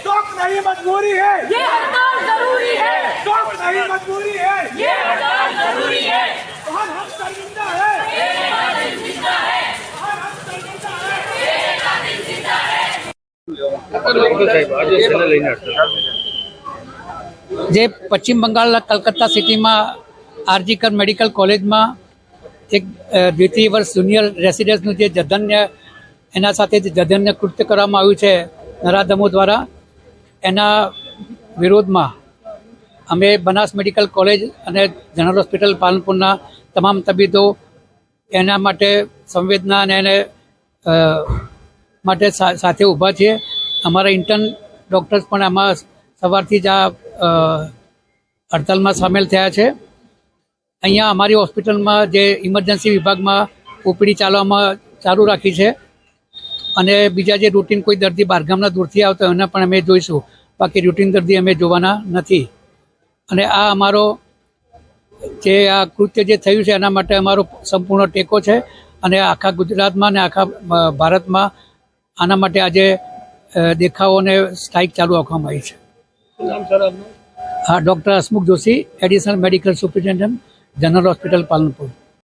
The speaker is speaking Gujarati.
स्टॉक मजबूरी है। ये हड़ताल ज़रूरी है। स्टॉक नहीं मजबूरी है। ये हड़ताल જે પશ્ચિમ બંગાળના કલકત્તા સિટીમાં આરજીકર મેડિકલ કોલેજમાં એક દ્વિતીય વર્ષ જુનિયર રેસિડેન્સનું જે જધન્ય, એના સાથે જે જધન્ય કૃત્ય કરવામાં આવ્યું છે નરાધમો દ્વારા, એના વિરોધમાં અમે બનાસ મેડિકલ કોલેજ અને જનરલ હોસ્પિટલ પાલનપુરના તમામ તબીબો એના માટે સંવેદના અને એને માટે સાથે ઊભા છીએ. અમારા ઇન્ટર્ન ડૉક્ટર્સ પણ આમાં સવારથી જ આ હડતાલમાં સામેલ થયા છે. અહીંયા અમારી હોસ્પિટલમાં જે ઇમરજન્સી વિભાગમાં ઓપીડી ચાલવામાં ચાલુ રાખી છે. અને બીજા જે રૂટીન કોઈ દર્દી બહારગામના દૂરથી આવતા એને પણ અમે જોઈશું. બાકી રૂટીન દર્દી અમે જોવાના નથી. અને આ અમારો જે આ કૃત્ય જે થયું છે એના માટે અમારો સંપૂર્ણ ટેકો છે. અને આખા ગુજરાતમાં અને આખા ભારતમાં આના માટે આજે અ, દેખાવો અને સ્ટ્રાઇક ચાલુ રાખવામાં આવી છે. હા doctor Hasmukh Joshi additional medical superintendent general hospital Palanpur.